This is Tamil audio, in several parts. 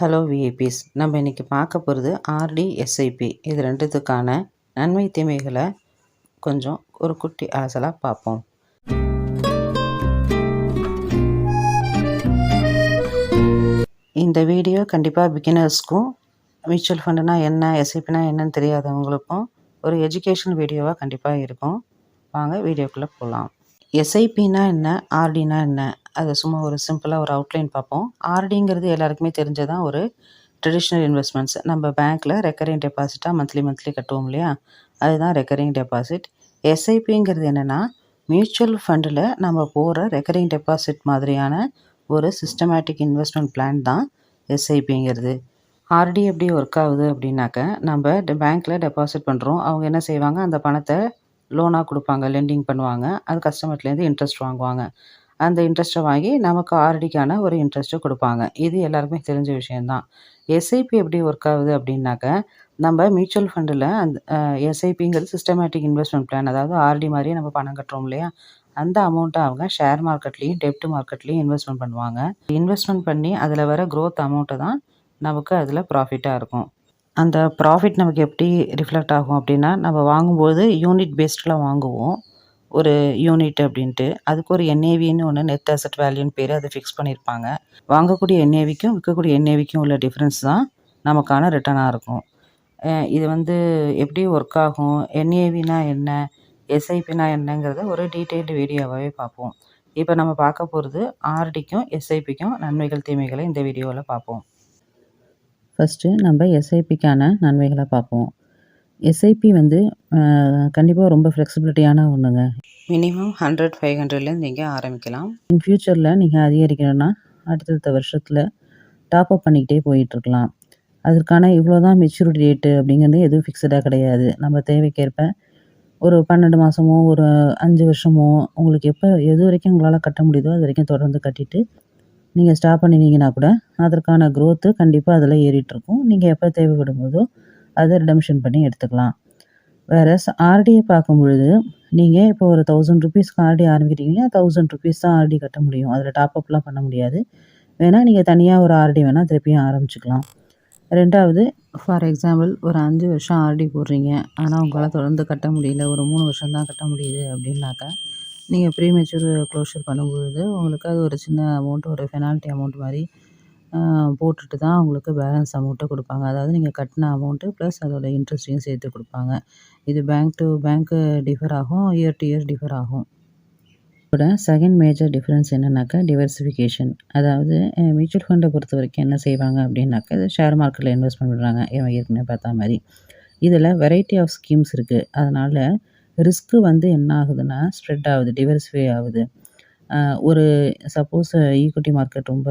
ஹலோ விஐபிஸ் நம்ம இன்றைக்கி பார்க்க போகிறது ஆர்டி எஸ்ஐபி இது ரெண்டுத்துக்கான நன்மை தீமைகளை கொஞ்சம் ஒரு குட்டி அலசலாக பார்ப்போம். இந்த வீடியோ கண்டிப்பாக பிகினர்ஸ்க்கும் மியூச்சுவல் ஃபண்டுனா என்ன எஸ்ஐபினா என்னன்னு தெரியாதவங்களுக்கும் ஒரு எஜுகேஷன் வீடியோவாக கண்டிப்பாக இருக்கும். வாங்க வீடியோக்குள்ளே போகலாம் எஸ்ஐபினா என்ன ஆர்டினா என்ன அதை சும்மா ஒரு சிம்பிளாக ஒரு அவுட்லைன் பார்ப்போம். ஆர்டிங்கிறது எல்லாருக்குமே தெரிஞ்சதான் ஒரு ட்ரெடிஷ்னல் இன்வெஸ்ட்மெண்ட்ஸ் நம்ம பேங்க்கில் ரெக்கரிங் டெபாசிட்டாக மந்த்லி மந்த்லி கட்டுவோம் இல்லையா? அதுதான் ரெக்கரிங் டெபாசிட் எஸ்ஐபிங்கிறது என்னென்னா மியூச்சுவல் ஃபண்டில் நம்ம போகிற ரெக்கரிங் டெபாசிட் மாதிரியான ஒரு சிஸ்டமேட்டிக் இன்வெஸ்ட்மெண்ட் பிளான் தான் எஸ்ஐபிங்கிறது ஆர்டி எப்படி ஒர்க் ஆகுது அப்படின்னாக்க நம்ம பேங்க்கில் டெபாசிட் பண்ணுறோம் அவங்க என்ன செய்வாங்க? அந்த பணத்தை லோனாக கொடுப்பாங்க லெண்டிங் பண்ணுவாங்க. அது கஸ்டமர்லேருந்து இன்ட்ரெஸ்ட் வாங்குவாங்க. அந்த இன்ட்ரெஸ்ட்டை வாங்கி நமக்கு ஆர்டிக்கான ஒரு இன்ட்ரெஸ்ட்டு கொடுப்பாங்க. இது எல்லாருக்குமே தெரிஞ்ச விஷயந்தான் எஸ்ஐபி எப்படி ஒர்க் ஆகுது அப்படின்னாக்க நம்ம மியூச்சுவல் ஃபண்டில் அந்த எஸ்ஐபிங்கிறது சிஸ்டமேட்டிக் இன்வெஸ்ட்மெண்ட் பிளான் அதாவது ஆர்டி மாதிரியே நம்ம பணம் கட்டுறோம் இல்லையா? அந்த அமௌண்ட்டை அவங்க ஷேர் மார்க்கெட்லேயும் டெப்ட் மார்க்கெட்லேயும் இன்வெஸ்ட்மெண்ட் பண்ணுவாங்க. இன்வெஸ்ட்மெண்ட் பண்ணி அதில் வர க்ரோத் அமௌண்ட்டு தான் நமக்கு அதில் ப்ராஃபிட்டாக இருக்கும். அந்த ப்ராஃபிட் நமக்கு எப்படி ரிஃப்ளெக்ட் ஆகும் அப்படின்னா நம்ம வாங்கும்போது யூனிட் பேஸ்டில் வாங்குவோம். ஒரு யூனிட் அப்படின்ட்டு. அதுக்கு ஒரு என்ஏவின்னு ஒன்று நெட் அசட் வேல்யூன்னு பேர் அதை ஃபிக்ஸ் பண்ணியிருப்பாங்க வாங்கக்கூடிய என்ஏவிக்கும் விற்கக்கூடிய என்ஏவிக்கும் உள்ள டிஃப்ரென்ஸ் தான் நமக்கான ரிட்டனாக இருக்கும். இது வந்து எப்படி ஒர்க் ஆகும்? என்ஏவினா என்ன? எஸ்ஐபினா என்னங்கிறத ஒரு டீட்டெயில்டு வீடியோவாகவே பார்ப்போம். இப்போ நம்ம பார்க்க போகிறது ஆர்டிக்கும் எஸ்ஐபிக்கும் நன்மைகள் தீமைகளை இந்த வீடியோவில் பார்ப்போம். ஃபஸ்ட்டு நம்ம எஸ்ஐபிக்கான நன்மைகளை பார்ப்போம். எஸ்ஐபி வந்து கண்டிப்பாக ரொம்ப ஃப்ளெக்சிபிலிட்டியான ஒன்றுங்க மினிமம் ஹண்ட்ரட் ஃபைவ் ஹண்ட்ரட்லேருந்து நீங்கள் ஆரம்பிக்கலாம். இன் ஃப்யூச்சரில் நீங்கள் அதிகரிக்கணும்னா அடுத்தடுத்த வருஷத்தில் டாப் அப் பண்ணிக்கிட்டே போயிட்டுருக்கலாம். அதற்கான இவ்வளோ தான் மெச்சூரிட்டி டேட்டு அப்படிங்கிறது எதுவும் ஃபிக்ஸடாக கிடையாது. நம்ம தேவைக்கேற்ப ஒரு பன்னெண்டு மாதமோ ஒரு அஞ்சு வருஷமோ உங்களுக்கு எப்போ எது வரைக்கும் உங்களால் கட்ட முடியுதோ அது வரைக்கும் தொடர்ந்து கட்டிட்டு நீங்கள் ஸ்டாப் பண்ணினீங்கன்னா கூட அதற்கான க்ரோத்து கண்டிப்பாக அதில் ஏறிட்டுருக்கும். நீங்கள் எப்போ தேவைப்படும் போதோ அதை ரிடம்ஷன் பண்ணி எடுத்துக்கலாம். வேறு ஆர்டியை பார்க்கும் பொழுது நீங்கள் இப்போ ஒரு தௌசண்ட் ருபீஸ்க்கு ஆர்டி ஆரம்பிக்கிறீங்க தௌசண்ட் ருபீஸ் தான் ஆர்டி கட்ட முடியும். அதில் டாப் அப்லாம் பண்ண முடியாது. வேணால் நீங்கள் தனியாக ஒரு ஆர்டி வேணால் திருப்பியும் ஆரம்பிச்சுக்கலாம். ரெண்டாவது ஃபார் எக்ஸாம்பிள் ஒரு அஞ்சு வருஷம் ஆர்டி போடுறீங்க. ஆனால் உங்களால் தொடர்ந்து கட்ட முடியல ஒரு மூணு வருஷம் தான் கட்ட முடியுது அப்படின்னாக்கா நீங்கள் ப்ரீ மெச்சூர் க்ளோஷர் பண்ணும்பொழுது உங்களுக்கு அது ஒரு சின்ன அமௌண்ட் ஒரு பெனால்ட்டி அமௌண்ட் மாதிரி போட்டுட்டு தான் உங்களுக்கு பேலன்ஸ் அமௌண்ட்டை கொடுப்பாங்க. அதாவது நீங்கள் கட்டின அமௌண்ட்டு ப்ளஸ் அதோட இன்ட்ரெஸ்ட்டையும் சேர்த்து கொடுப்பாங்க. இது பேங்க் டு பேங்க்கு டிஃபர் ஆகும் இயர் டு இயர் டிஃபர் ஆகும். கூட செகண்ட் மேஜர் டிஃப்ரென்ஸ் என்னென்னாக்கா டிவர்சிஃபிகேஷன் அதாவது மியூச்சுவல் ஃபண்டை பொறுத்த வரைக்கும் என்ன செய்வாங்க அப்படின்னாக்கா இது ஷேர் மார்க்கெட்டில் இன்வெஸ்ட்மெண்ட் பண்ணுறாங்க ஏற்கனவே பார்த்தா மாதிரி. இதில் வெரைட்டி ஆஃப் ஸ்கீம்ஸ் இருக்குது அதனால் ரிஸ்க்கு வந்து என்ன ஆகுதுன்னா ஸ்ப்ரெட் ஆகுது டிவர்சிஃபை ஆகுது. ஒரு சப்போஸ் ஈக்விட்டி மார்க்கெட் ரொம்ப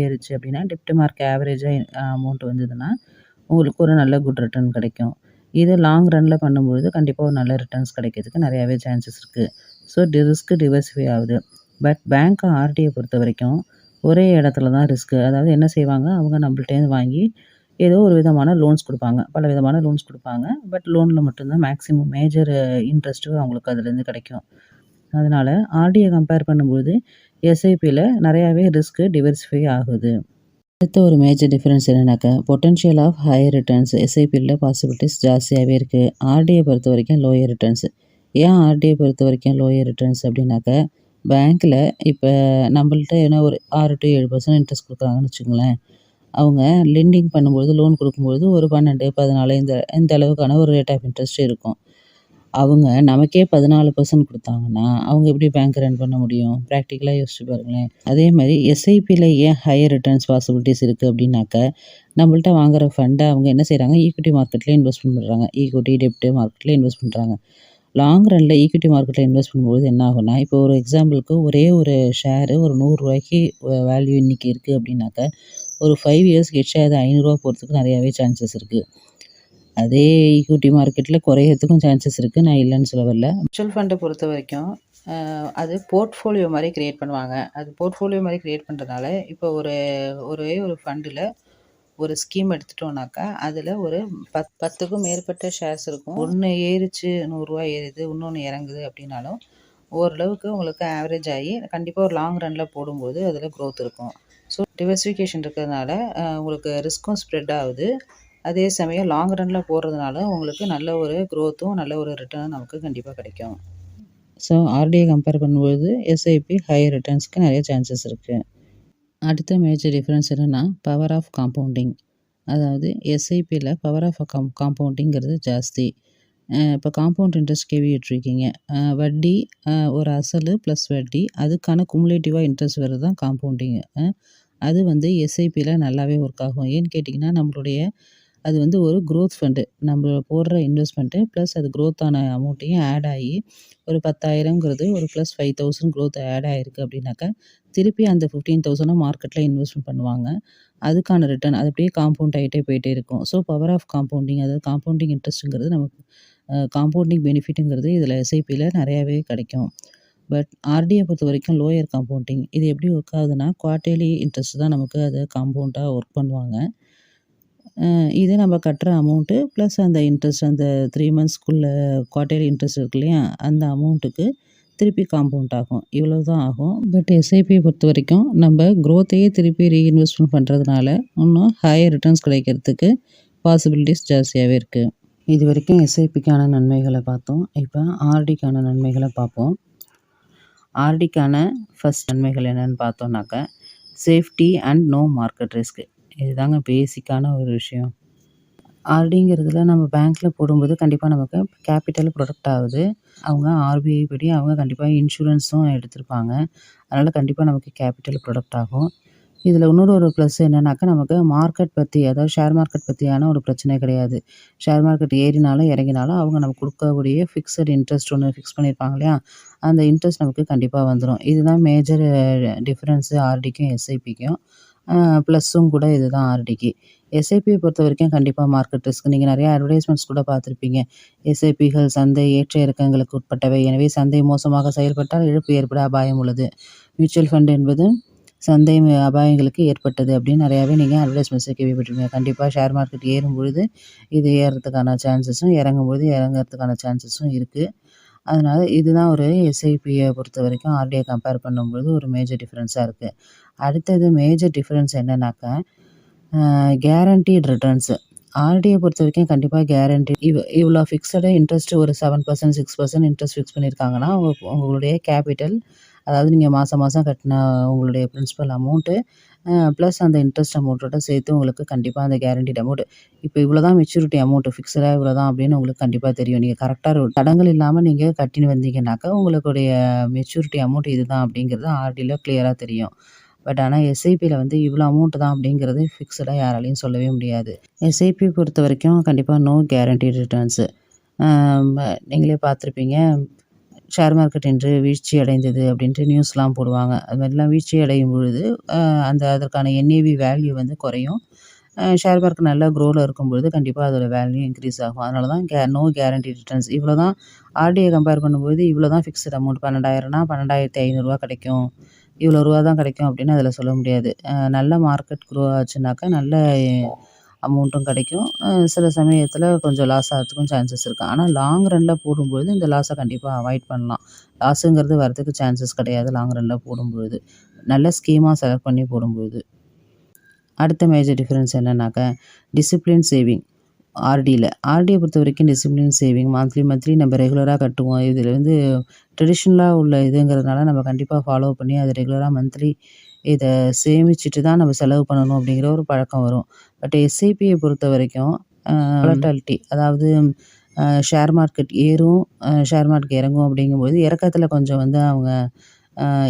ஏறுச்சு அப்படின்னா டெப்ட் மார்க் ஆவரேஜாக அமௌண்ட் வந்ததுன்னா உங்களுக்கு ஒரு நல்ல குட் ரிட்டர்ன் கிடைக்கும். இது லாங் ரனில் பண்ணும்பொழுது கண்டிப்பாக ஒரு நல்ல ரிட்டர்ன்ஸ் கிடைக்கிறதுக்கு நிறையாவே சான்சஸ் இருக்குது ஸோ டி ரிஸ்க்கு டிவர்சிஃபை ஆகுது. பட் பேங்க் ஆர்டியை பொறுத்த வரைக்கும் ஒரே இடத்துல தான் ரிஸ்க்கு அதாவது என்ன செய்வாங்க? அவங்க நம்மள்ட்டேருந்து வாங்கி ஏதோ ஒரு விதமான லோன்ஸ் கொடுப்பாங்க. பல விதமான லோன்ஸ் கொடுப்பாங்க. பட் லோனில் மட்டும்தான் மேக்ஸிமம் மேஜர் இன்ட்ரெஸ்ட்டு அவங்களுக்கு அதுலேருந்து கிடைக்கும். அதனால் ஆர்டியை கம்பேர் பண்ணும்போது எஸ்ஐபியில் நிறையாவே ரிஸ்க்கு டிவர்சிஃபை ஆகுது. அடுத்த ஒரு மேஜர் டிஃப்ரென்ஸ் என்னென்னாக்கா பொட்டன்ஷியல் ஆஃப் ஹையர் ரிட்டர்ன்ஸ் எஸ்ஐபியில் பாசிபிலிட்டிஸ் ஜாஸ்தியாகவே இருக்குது ஆர்டியை பொறுத்த வரைக்கும் லோயர் ரிட்டர்ன்ஸ் ஏன் ஆர்டியை பொறுத்த வரைக்கும் லோயர் ரிட்டர்ன்ஸ் அப்படின்னாக்கா பேங்க்கில் இப்போ நம்மள்ட்ட என்ன ஒரு ஆறு டு ஏழு பர்சன்ட் இன்ட்ரெஸ்ட் கொடுக்குறாங்கன்னு வச்சுக்கோங்களேன். அவங்க லெண்டிங் பண்ணும்பொழுது லோன் கொடுக்கும்பொழுது ஒரு பன்னெண்டு பதினாலு இந்த இந்த அளவுக்கான ஒரு ரேட் ஆஃப் இன்ட்ரெஸ்ட் இருக்கும். அவங்க நமக்கே பதினாலு பர்சன்ட் கொடுத்தாங்கன்னா அவங்க எப்படி பேங்க் ரன் பண்ண முடியும்? ப்ராக்டிக்கலாக யோசிச்சு பாருங்களேன். அதே மாதிரி எஸ்ஐபியில் ஏன் ஹையர் ரிட்டர்ன்ஸ் பாசிபிலிட்டிஸ் இருக்குது அப்படின்னாக்க நம்மள்ட்ட வாங்குற ஃபண்டை அவங்க என்ன செய்கிறாங்க ஈக்விட்டி மார்க்கெட்லேயே இன்வெஸ்ட்மெண்ட் பண்ணுறாங்க ஈக்விட்டி டெப்ட்டு மார்க்கெட்லேயே இன்வெஸ்ட் பண்ணுறாங்க லாங் ரனில் ஈக்விட்டி மார்க்கெட்டில் இன்வெஸ்ட் பண்ணும்போது என்ன ஆகும்னா இப்போ ஒரு எக்ஸாம்பிளுக்கு ஒரே ஒரு ஷேரு ஒரு நூறுரூவாய்க்கு வேல்யூ இன்றைக்கி இருக்குது அப்படின்னாக்க ஒரு ஃபைவ் இயர்ஸ் கழிச்சு அது ஐநூறுரூவா போகிறதுக்கு நிறையாவே சான்சஸ் இருக்குது அதே ஈக்விட்டி மார்க்கெட்டில் குறையறதுக்கும் சான்சஸ் இருக்குது நான் இல்லைன்னு சொல்ல வரல. மியூச்சுவல் ஃபண்டை பொறுத்த வரைக்கும் அது போர்ட்ஃபோலியோ மாதிரி க்ரியேட் பண்ணுவாங்க. அது போர்ட்ஃபோலியோ மாதிரி க்ரியேட் பண்ணுறதுனால இப்போ ஒரு ஒரே ஒரு ஃபண்டில் ஒரு ஸ்கீம் எடுத்துட்டோம்னாக்கா அதில் ஒரு பத் பத்துக்கும் மேற்பட்ட ஷேர்ஸ் இருக்கும். ஒன்று ஏறிச்சு நூறுரூவா ஏறுது இன்னொன்று இறங்குது அப்படின்னாலும் ஓரளவுக்கு உங்களுக்கு ஆவரேஜ் ஆகி கண்டிப்பாக ஒரு லாங் ரனில் போடும்போது அதில் க்ரோத் இருக்கும். ஸோ டிவர்சிஃபிகேஷன் இருக்கிறதுனால உங்களுக்கு ரிஸ்க்கும் ஸ்ப்ரெட் ஆகுது. அதே சமயம் லாங் ரனில் போடுறதுனால உங்களுக்கு நல்ல ஒரு க்ரோத்தும் நல்ல ஒரு ரிட்டர்னும் நமக்கு கண்டிப்பாக கிடைக்கும். ஸோ ஆர்டிஐ கம்பேர் பண்ணும்போது எஸ்ஐபி ஹை ரிட்டர்ன்ஸ்க்கு நிறைய சான்சஸ் இருக்குது அடுத்த மேஜர் டிஃப்ரென்ஸ் என்னென்னா பவர் ஆஃப் காம்பவுண்டிங் அதாவது எஸ்ஐபியில் பவர் ஆஃப் காம் காம்பவுண்டிங்கிறது ஜாஸ்தி. இப்போ காம்பவுண்ட் இன்ட்ரெஸ்ட் கேவிட்டுருக்கீங்க வட்டி ஒரு அசல் ப்ளஸ் வட்டி அதுக்கான குமுலேட்டிவாக இன்ட்ரெஸ்ட் வருது தான் காம்பவுண்டிங்கு அது வந்து எஸ்ஐபியில் நல்லாவே ஒர்க் ஆகும். ஏன்னு கேட்டிங்கன்னா நம்மளுடைய அது வந்து ஒரு க்ரோத் ஃபண்டு நம்ம போடுற இன்வெஸ்ட்மெண்ட்டு ப்ளஸ் அது க்ரோத்தான அமௌண்ட்டையும் ஆட் ஆகி ஒரு பத்தாயிரங்கிறது ஒரு plus five thousand growth add ஆகிருக்கு அப்படின்னாக்கா திருப்பி அந்த ஃபிஃப்டீன் தௌசண்டாக மார்க்கெட்டில் இன்வெஸ்ட்மெண்ட் பண்ணுவாங்க. அதுக்கான ரிட்டர்ன் அது அப்படியே காம்பவுண்ட் ஆகிட்டே போயிட்டே இருக்கும். ஸோ பவர் ஆஃப் காம்பவுண்டிங் அதாவது காம்பவுண்டிங் இன்ட்ரெஸ்ட்டுங்கிறது நமக்கு காம்பவுண்டிங் பெனிஃபிட்டுங்கிறது இதில் எஸ்ஐபியில் நிறையாவே கிடைக்கும். பட் ஆர்டியை பொறுத்த வரைக்கும் லோயர் காம்பவுண்டிங் இது எப்படி ஒர்க் ஆகுதுன்னா குவார்ட்டர்லி இன்ட்ரெஸ்ட் தான் நமக்கு அது காம்பவுண்டாக ஒர்க் பண்ணுவாங்க. இது நம்ம கட்டுற அமௌண்ட்டு ப்ளஸ் அந்த இன்ட்ரெஸ்ட் அந்த த்ரீ மந்த்ஸ்க்குள்ளே குவார்ட்டர்லி இன்ட்ரெஸ்ட் இருக்கு இல்லையா? அந்த அமௌண்ட்டுக்கு திருப்பி காம்பவுண்ட் ஆகும். இவ்வளோ தான் ஆகும் பட் எஸ்ஐபியை பொறுத்த வரைக்கும் நம்ம க்ரோத்தையே திருப்பி ரீஇன்வெஸ்ட்மெண்ட் பண்ணுறதுனால இன்னும் ஹையர் ரிட்டர்ன்ஸ் கிடைக்கிறதுக்கு பாசிபிலிட்டிஸ் ஜாஸ்தியாகவே இருக்குது இது வரைக்கும் எஸ்ஐபிக்கான நன்மைகளை பார்த்தோம். இப்போ ஆர்டிக்கான நன்மைகளை பார்ப்போம். ஆர்டிக்கான ஃபஸ்ட் நன்மைகள் என்னென்னு பார்த்தோன்னாக்கா safety and no market risk இதுதாங்க பேசிக்கான ஒரு விஷயம். ஆர்டிங்கிறதுல நம்ம பேங்க்கில் போடும்போது கண்டிப்பாக நமக்கு கேபிட்டல் ப்ரொடக்ட் ஆகுது. அவங்க ஆர்பிஐ படி அவங்க கண்டிப்பாக இன்சூரன்ஸும் எடுத்திருப்பாங்க. அதனால் கண்டிப்பாக நமக்கு கேபிட்டல் ப்ரொடக்ட் ஆகும். இதில் இன்னொரு ஒரு ப்ளஸ் என்னென்னாக்கா நமக்கு மார்க்கெட் பற்றி அதாவது ஷேர் மார்க்கெட் பற்றியான ஒரு பிரச்சனை கிடையாது. ஷேர் மார்க்கெட் ஏறினாலும் இறங்கினாலும் அவங்க நமக்கு கொடுக்கக்கூடிய ஃபிக்ஸட் இன்ட்ரெஸ்ட் ஒன்று ஃபிக்ஸ் பண்ணியிருப்பாங்க இல்லையா? அந்த இன்ட்ரெஸ்ட் நமக்கு கண்டிப்பாக வந்துடும் இதுதான் மேஜர் டிஃப்ரென்ஸு ஆர்டிக்கும் எஸ்ஐபிக்கும் ப்ளஸ்ஸும் கூட இதுதான் ஆர்டிக்கு எஸ்ஐபியை பொறுத்த வரைக்கும் கண்டிப்பாக மார்க்கெட் ரிஸ்க் நீங்கள் நிறையா அட்வர்டைஸ்மெண்ட்ஸ் கூட பார்த்துருப்பீங்க. எஸ்ஐபிகள் சந்தை ஏற்ற இறக்கங்களுக்கு உட்பட்டவை. எனவே சந்தை மோசமாக செயல்பட்டால் இழப்பு ஏற்பட அபாயம் உள்ளது. மியூச்சுவல் ஃபண்ட் என்பது சந்தை அபாயங்களுக்கு ஏற்பட்டது அப்படின்னு நிறையாவே நீங்கள் அட்வர்டைஸ்மெண்ட்ஸை கேள்விப்பட்டிருப்பீங்க. கண்டிப்பாக ஷேர் மார்க்கெட் ஏறும் பொழுது இது ஏறுறதுக்கான சான்சஸும் இறங்கும் பொழுது இறங்குறதுக்கான சான்சஸும் இருக்குது அதனால் இதுதான் ஒரு எஸ்ஐபியை பொறுத்த வரைக்கும் ஆர்டிஐ கம்பேர் பண்ணும்போது ஒரு மேஜர் டிஃப்ரென்ஸாக இருக்குது அடுத்தது மேஜர் டிஃப்ரென்ஸ் என்னென்னாக்கா கேரண்டீட் ரிட்டர்ன்ஸு ஆர்டியை பொறுத்த வரைக்கும் கண்டிப்பாக கேரண்டி இவ் இவ்வளோ ஃபிக்ஸடாக இன்ட்ரெஸ்ட் ஒரு seven percent six percent interest fix பண்ணியிருக்காங்கன்னா உங்க உங்களுடைய கேபிட்டல் அதாவது நீங்கள் மாதம் மாதம் கட்டின உங்களுடைய ப்ரின்ஸிபல் அமௌண்ட்டு ப்ளஸ் அந்த இன்ட்ரெஸ்ட் அமௌண்ட்டோட சேர்த்து உங்களுக்கு கண்டிப்பாக அந்த கேரண்டிட் அமௌண்ட் இப்போ இவ்வளோ தான் மெச்சூரிட்டி அமௌண்ட்டு ஃபிக்ஸடாக இவ்வளோ தான் அப்படின்னு உங்களுக்கு கண்டிப்பாக தெரியும். நீங்கள் கரெக்டாக தடங்கள் இல்லாமல் நீங்கள் கட்டின்னு வந்தீங்கன்னாக்கா உங்களுடைய மெச்சூரிட்டி அமௌண்ட் இது தான் அப்படிங்கிறது ஆர்டியில் கிளியராக தெரியும். பட் ஆனால் எஸ்ஐபியில் வந்து இவ்வளோ அமௌண்ட் தான் அப்படிங்கிறது ஃபிக்ஸடாக யாராலையும் சொல்லவே முடியாது. எஸ்ஐபி பொறுத்த வரைக்கும் கண்டிப்பாக நோ கேரண்டி ரிட்டர்ன்ஸு நீங்களே பார்த்துருப்பீங்க. ஷேர் மார்க்கெட் இன்று வீழ்ச்சி அடைந்தது அப்படின்ட்டு நியூஸ்லாம் போடுவாங்க. அது மாதிரிலாம் வீழ்ச்சி அடையும் பொழுது அந்த அதற்கான என்ஏவி வேல்யூ வந்து குறையும். ஷேர் மார்க்கெட் நல்லா க்ரோவில் இருக்கும்பொழுது கண்டிப்பாக அதோட வேல்யூ இன்க்ரீஸ் ஆகும். அதனால தான் கே நோ கேரண்டி ரிட்டர்ன்ஸ் இவ்வளோ தான் ஆர்டிஐ கம்பேர் பண்ணும்போது இவ்வளோ தான் ஃபிக்ஸ்டு அமௌண்ட் பன்னெண்டாயிரம்னா பன்னெண்டாயிரத்தி ஐநூறுரூவா கிடைக்கும். இவ்வளோ ரூபா தான் கிடைக்கும் அப்படின்னு அதில் சொல்ல முடியாது. நல்ல மார்க்கெட் க்ரோ ஆச்சுனாக்கா நல்ல அமௌண்ட்டும் கிடைக்கும். சில சமயத்தில் கொஞ்சம் லாஸ் ஆகிறதுக்கும் சான்சஸ் இருக்குது ஆனால் லாங் ரனில் போடும்பொழுது இந்த லாஸை கண்டிப்பாக அவாய்ட் பண்ணலாம். லாஸுங்கிறது வரதுக்கு சான்சஸ் கிடையாது லாங் ரனில் போடும்பொழுது. நல்ல ஸ்கீமாக செலக்ட் பண்ணி போடும்பொழுது. அடுத்த மேஜர் டிஃப்ரென்ஸ் என்னென்னாக்கா டிசிப்ளின் சேவிங் ஆர்டியில் ஆர்டியை பொறுத்த வரைக்கும் டிசிப்ளின் சேவிங் மந்த்லி மந்த்லி நம்ம ரெகுலராக கட்டுவோம். இதில் வந்து ட்ரெடிஷ்னலாக உள்ள இதுங்கிறதுனால நம்ம கண்டிப்பாக ஃபாலோ பண்ணி அதை ரெகுலராக மந்த்லி இதை சேமிச்சுட்டு தான் நம்ம செலவு பண்ணணும் அப்படிங்கிற ஒரு பழக்கம் வரும். பட் எஸ்ஐபியை பொறுத்த வரைக்கும் வாலட்டாலிட்டி அதாவது ஷேர் மார்க்கெட் ஏறும் ஷேர் மார்க்கெட் இறங்கும் அப்படிங்கும்போது இறக்கத்தில் கொஞ்சம் வந்து அவங்க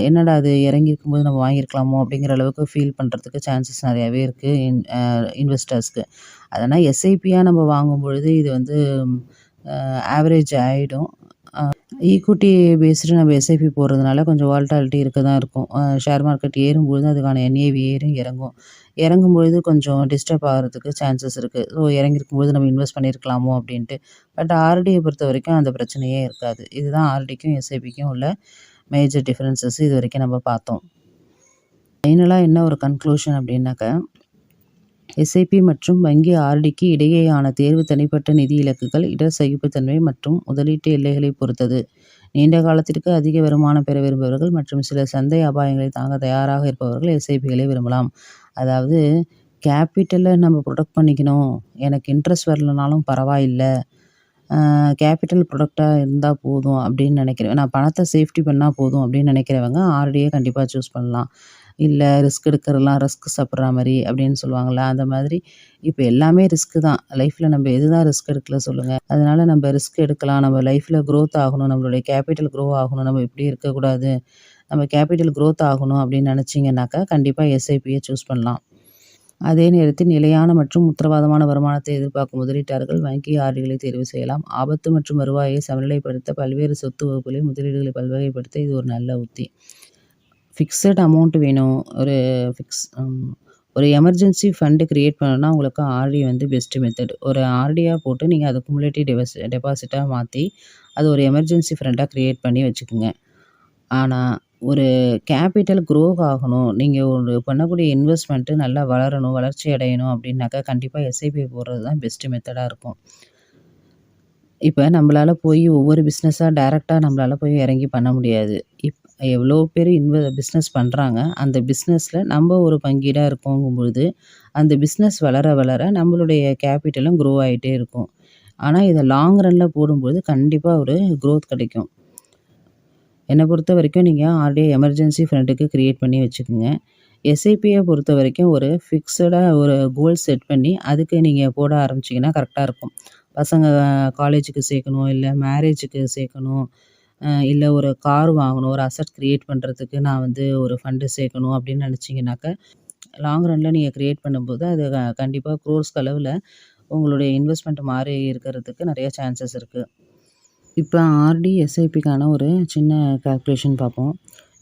என்னடா அது இறங்கியிருக்கும்போது நம்ம வாங்கியிருக்கலாமோ அப்படிங்கிற அளவுக்கு ஃபீல் பண்ணுறதுக்கு சான்சஸ் நிறையாவே இருக்குது இன் இன்வெஸ்டர்ஸ்க்கு அதனால் எஸ்ஐபியாக நம்ம வாங்கும் பொழுது இது வந்து ஆவரேஜ் ஆகிடும் ஈக்விட்டி பேஸ்டு நம்ம எஸ்ஐபி போடுறதுனால கொஞ்சம் வால்டாலிட்டி இருக்க தான் இருக்கும். ஷேர் மார்க்கெட் ஏறும்பொழுது அதுக்கான என்ஏவி ஏறும் இறங்கும். இறங்கும் பொழுது கொஞ்சம் டிஸ்டர்ப் ஆகிறதுக்கு சான்சஸ் இருக்குது ஸோ இறங்கியிருக்கும்போது நம்ம இன்வெஸ்ட் பண்ணியிருக்கலாமோ அப்படின்ட்டு. பட் ஆர்டியை பொறுத்த வரைக்கும் அந்த பிரச்சனையே இருக்காது. இதுதான் ஆர்டிக்கும் எஸ்ஐபிக்கும் உள்ள மேஜர் டிஃப்ரென்சஸ் இது வரைக்கும் நம்ம பார்த்தோம். ஃபைனலாக என்ன ஒரு கன்க்ளூஷன் அப்படின்னாக்கா எஸ்ஐபி மற்றும் வங்கி ஆர்டிக்கு இடையேயான தேர்வு தனிப்பட்ட நிதி இலக்குகள் இடர் சகிப்புத்தன்மை மற்றும் முதலீட்டு எல்லைகளை பொறுத்தது. நீண்ட காலத்திற்கு அதிக வருமானம் பெற விரும்புபவர்கள் மற்றும் சில சந்தை அபாயங்களை தாங்க தயாராக இருப்பவர்கள் எஸ்ஐபிகளை விரும்பலாம். அதாவது கேப்பிட்டலை நம்ம ப்ரொடெக்ட் பண்ணிக்கணும். எனக்கு இன்ட்ரெஸ்ட் வரலனாலும் பரவாயில்லை. கேபிட்டல் ப்ரொடக்டாக இருந்தால் போதும் அப்படின்னு நினைக்கிறேன் நான் பணத்தை சேஃப்டி பண்ணால் போதும் அப்படின்னு நினைக்கிறவங்க ஆர்டியை கண்டிப்பாக சூஸ் பண்ணலாம். இல்லை ரிஸ்க் எடுக்கிறலாம் ரிஸ்க் சாப்பிட்ற மாதிரி அப்படின்னு சொல்லுவாங்கள்ல அந்த மாதிரி இப்போ எல்லாமே ரிஸ்க்கு தான். லைஃப்பில் நம்ம எது தான் ரிஸ்க் எடுக்கல சொல்லுங்கள் அதனால் நம்ம ரிஸ்க் எடுக்கலாம். நம்ம லைஃப்பில் க்ரோத் ஆகணும். நம்மளுடைய கேபிட்டல் க்ரோ ஆகணும். நம்ம இப்படி இருக்கக்கூடாது நம்ம கேபிட்டல் க்ரோத் ஆகணும் அப்படின்னு நினச்சிங்கனாக்கா கண்டிப்பாக எஸ்ஐபியை சூஸ் பண்ணலாம். அதே நேரத்தில் நிலையான மற்றும் உத்தரவாதமான வருமானத்தை எதிர்பார்க்கும் முதலீட்டாளர்கள் வங்கி ஆர்டிகளை தேர்வு செய்யலாம். ஆபத்து மற்றும் வருவாயை சமநிலைப்படுத்த பல்வேறு சொத்து வகுப்புகளில் முதலீடுகளை பல்வகைப்படுத்த இது ஒரு நல்ல உத்தி. ஃபிக்ஸட் அமௌண்ட் வேணும். ஒரு ஃபிக்ஸ் ஒரு எமர்ஜென்சி ஃபண்டு க்ரியேட் பண்ணணும்னா உங்களுக்கு ஆர்டி வந்து பெஸ்ட்டு மெத்தட் ஒரு ஆர்டியாக போட்டு நீங்கள் அதை குமுலேட்டிவ் டெபாசி டெபாசிட்டாக மாற்றி அது ஒரு எமர்ஜென்சி ஃபண்டாக க்ரியேட் பண்ணி வச்சுக்கோங்க. ஆனால் ஒரு கேபிட்டல் க்ரோ ஆகணும். நீங்கள் ஒரு பண்ணக்கூடிய இன்வெஸ்ட்மெண்ட்டு நல்லா வளரணும் வளர்ச்சி அடையணும் அப்படின்னாக்கா கண்டிப்பாக எஸ்ஐபி போடுறது தான் பெஸ்ட்டு மெத்தடாக இருக்கும். இப்போ நம்மளால் போய் ஒவ்வொரு பிஸ்னஸாக டைரெக்டாக நம்மளால் போய் இறங்கி பண்ண முடியாது. இப் எவ்வளோ பேர் இன்வெ பிஸ்னஸ் பண்ணுறாங்க அந்த பிஸ்னஸில் நம்ம ஒரு பங்கீடாக இருக்கோங்கும்பொழுது அந்த பிஸ்னஸ் வளர வளர நம்மளுடைய கேபிட்டலும் க்ரோ ஆகிட்டே இருக்கும். ஆனால் இதை லாங் ரனில் போடும்போது கண்டிப்பாக ஒரு க்ரோத் கிடைக்கும். என்னை பொறுத்த வரைக்கும் நீங்கள் ஆல்ரெடி எமர்ஜென்சி ஃபண்டுக்கு க்ரியேட் பண்ணி வச்சுக்கோங்க. எஸ்ஐபியை பொறுத்த வரைக்கும் ஒரு ஃபிக்ஸடாக ஒரு கோல் செட் பண்ணி அதுக்கு நீங்கள் போட ஆரம்பிச்சிங்கன்னா கரெக்டாக இருக்கும். பசங்க காலேஜுக்கு சேர்க்கணும் இல்லை மேரேஜுக்கு சேர்க்கணும் இல்லை ஒரு கார் வாங்கணும் ஒரு அசட் க்ரியேட் பண்ணுறதுக்கு நான் வந்து ஒரு ஃபண்டு சேர்க்கணும் அப்படின்னு நினச்சிங்கனாக்கா லாங் ரனில் நீங்கள் க்ரியேட் பண்ணும்போது அது கண்டிப்பாக க்ரோர்ஸ் அளவில் உங்களுடைய இன்வெஸ்ட்மெண்ட் மாறி இருக்கிறதுக்கு நிறைய சான்சஸ் இருக்குது இப்போ ஆர்டி எஸ்ஐபிக்கான ஒரு சின்ன கால்குலேஷன் பார்ப்போம்.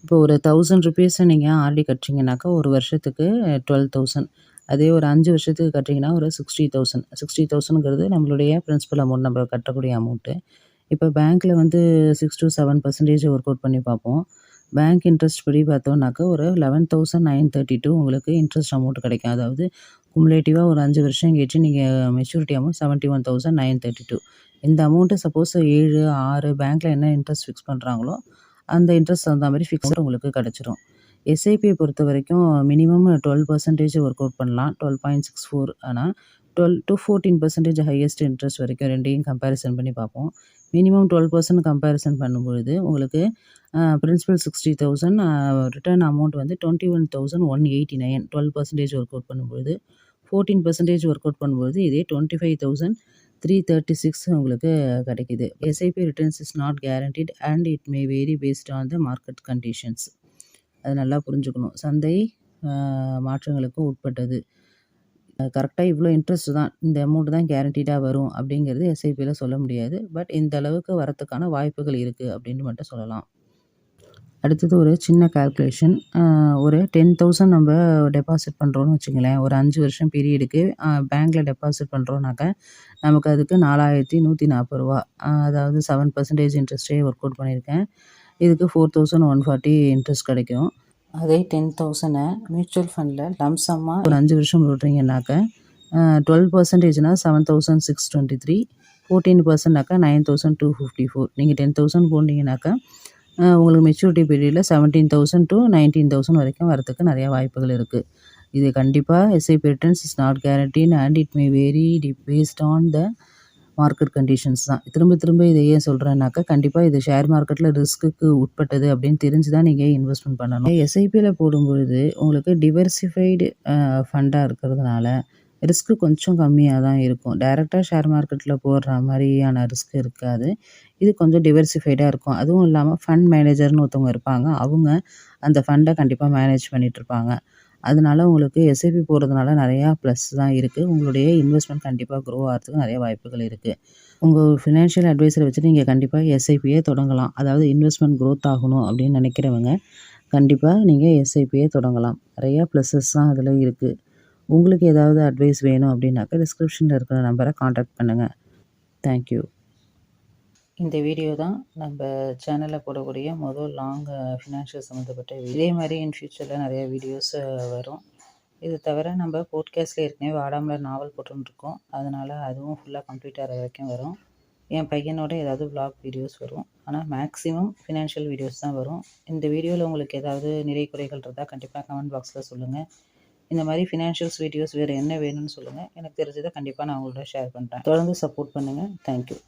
இப்போ ஒரு தௌசண்ட் ருபீஸை நீங்கள் ஆர்டி கட்டுறீங்கனாக்கா ஒரு வருஷத்துக்கு டுவெல் தௌசண்ட் அதே ஒரு அஞ்சு வருஷத்துக்கு கட்டுறீங்கன்னா ஒரு சிக்ஸ்டி தௌசண்ட் சிக்ஸ்டி தௌசண்ட்ங்கிறது நம்மளுடைய பிரின்சிபல் அமௌண்ட் நம்ம கட்டக்கூடிய அமௌண்ட்டு இப்போ பேங்க்கில் வந்து six to seven percentage work out பண்ணி பார்ப்போம். பேங்க் இன்ட்ரெஸ்ட் படி பார்த்தோம்னாக்கா ஒரு eleven thousand nine thirty two உங்களுக்கு இன்ட்ரெஸ்ட் அமௌண்ட் கிடைக்கும். அதாவது குமுலேட்டிவாக ஒரு அஞ்சு வருஷம் கேட்டு நீங்கள் maturity amount seventy one thousand nine thirty two இந்த அமௌண்ட்டு சப்போஸ் ஏழு ஆறு பேங்க்கில் என்ன இன்ட்ரெஸ்ட் ஃபிக்ஸ் பண்ணுறாங்களோ அந்த இன்ட்ரெஸ்ட் தகுந்த மாதிரி ஃபிக்ஸட் உங்களுக்கு கிடச்சிரும். எஸ்ஐபியை பொறுத்த வரைக்கும் minimum twelve percentage work out பண்ணலாம். டுவெல் பாயிண்ட் சிக்ஸ் ஃபோர் ஆனால் twelve to fourteen percentage highest interest வரைக்கும் ரெண்டையும் கம்பேரிசன் பண்ணி பார்ப்போம். மினிமம் டுவெல் பர்சன்ட் கம்பேரிசன் பண்ணும்பொழுது உங்களுக்கு principal sixty thousand return amount வந்து twenty one thousand one eighty nine twelve percentage work out பண்ணும்பொழுது ஃபோர்டீன் பர்சன்டேஜ் ஒர்க் அவுட் பண்ணும்போது இதே twenty five thousand three thirty six உங்களுக்கு கிடைக்கிது SIP returns is not guaranteed and it may vary based on the market conditions அது நல்லா புரிஞ்சுக்கணும். சந்தை மாற்றங்களுக்கு உட்பட்டது. கரெக்டாக இவ்வளோ இன்ட்ரெஸ்ட் தான். இந்த அமௌண்ட் தான் கேரண்டீடாக வரும் அப்படிங்கிறது எஸ்ஐபியில் சொல்ல முடியாது. பட் இந்த அளவுக்கு வரத்துக்கான வாய்ப்புகள் இருக்குது அப்படின்னு மட்டும் சொல்லலாம். அடுத்தது ஒரு சின்ன கால்குலேஷன் ஒரு டென் தௌசண்ட் நம்ம டெபாசிட் பண்ணுறோன்னு வச்சுங்களேன் ஒரு அஞ்சு வருஷம் பீரியடுக்கு பேங்க்கில் டெபாசிட் பண்ணுறோன்னாக்கா நமக்கு அதுக்கு நாலாயிரத்தி நூற்றி நாற்பது ரூபா. அதாவது செவன் பர்சன்டேஜ் இன்ட்ரெஸ்ட்டே ஒர்க் அவுட் பண்ணியிருக்கேன். இதுக்கு four thousand one forty interest கிடைக்கும். அதே டென் தௌசண்டை மியூச்சுவல் ஃபண்டில் லம்சமாக ஒரு அஞ்சு வருஷம் போடுறீங்கன்னாக்க twelve பர்சன்டேஜ்னால் seven thousand six twenty three fourteen பர்சன்ட்னாக்கா nine thousand two fifty four நீங்கள் டென் தௌசண்ட் போனீங்கன்னாக்கா உங்களுக்கு மெச்சூரிட்டி பீரியடில் seventeen thousand to nineteen thousand வரைக்கும் வரதுக்கு நிறையா வாய்ப்புகள் இருக்குது இது கண்டிப்பாக SIP returns is not guaranteed and it may vary D based on the market conditions தான். திரும்ப திரும்ப இதை ஏன் சொல்கிறேன்னாக்கா கண்டிப்பாக இது ஷேர் மார்க்கெட்டில் ரிஸ்க்குக்கு உட்பட்டது அப்படின்னு தெரிஞ்சு தான் நீங்கள் இன்வெஸ்ட்மெண்ட் பண்ணணும்? எஸ்ஐபியில் போடும்பொழுது உங்களுக்கு டிவர்சிஃபைடு ஃபண்டாக இருக்கிறதுனால ரிஸ்க்கு கொஞ்சம் கம்மியாக தான் இருக்கும். டைரெக்டாக ஷேர் மார்க்கெட்டில் போடுற மாதிரியான ரிஸ்க் இருக்காது. இது கொஞ்சம் டிவர்சிஃபைடாக இருக்கும். அதுவும் இல்லாமல் ஃபண்ட் மேனேஜர்னு ஒருத்தவங்க இருப்பாங்க. அவங்க அந்த ஃபண்டை கண்டிப்பாக மேனேஜ் பண்ணிகிட்ருப்பாங்க அதனால உங்களுக்கு எஸ்ஐபி போடுறதுனால நிறையா ப்ளஸ் தான் இருக்குது உங்களுடைய இன்வெஸ்ட்மெண்ட் கண்டிப்பாக க்ரோ ஆகிறதுக்கு நிறைய வாய்ப்புகள் இருக்குது உங்கள் ஃபினான்ஷியல் அட்வைஸரை வச்சு நீங்கள் கண்டிப்பாக எஸ்ஐபியே தொடங்கலாம். அதாவது இன்வெஸ்ட்மெண்ட் க்ரோத் ஆகணும் அப்படின்னு நினைக்கிறவங்க கண்டிப்பாக நீங்கள் எஸ்ஐபியே தொடங்கலாம். நிறையா ப்ளஸஸ் தான் அதில் இருக்குது உங்களுக்கு ஏதாவது அட்வைஸ் வேணும் அப்படின்னாக்கா டிஸ்கிரிப்ஷனில் இருக்கிற நம்பரை காண்டாக்ட் பண்ணுங்கள் தேங்க்யூ இந்த வீடியோ தான் நம்ம சேனலில் போடக்கூடிய முதல் லாங் ஃபினான்ஷியல் சம்மந்தப்பட்ட இதே மாதிரி இன் ஃப்யூச்சரில் நிறைய வீடியோஸ் வரும். இது தவிர நம்ம போட்காஸ்ட்டில் ஏற்கனவே வாடாமலர் நாவல் போட்டுருக்கோம் அதனால் அதுவும் ஃபுல்லாக கம்ப்ளீட் ஆகிற வரைக்கும் வரும். என் பையனோட ஏதாவது vlog வீடியோஸ் வரும். ஆனால் மேக்ஸிமம் ஃபினான்ஷியல் வீடியோஸ் தான் வரும். இந்த வீடியோவில் உங்களுக்கு ஏதாவது நிறை குறைகள் இருந்தால் கண்டிப்பாக கமெண்ட் பாக்ஸில் சொல்லுங்கள் இந்த மாதிரி ஃபினான்ஷியல்ஸ் வீடியோஸ் வேறு என்ன வேணும்னு சொல்லுங்கள் எனக்கு தெரிஞ்சதை கண்டிப்பாக நான் உங்களோட ஷேர் பண்ணுறேன் தொடர்ந்து சப்போர்ட் பண்ணுங்கள் தேங்க்யூ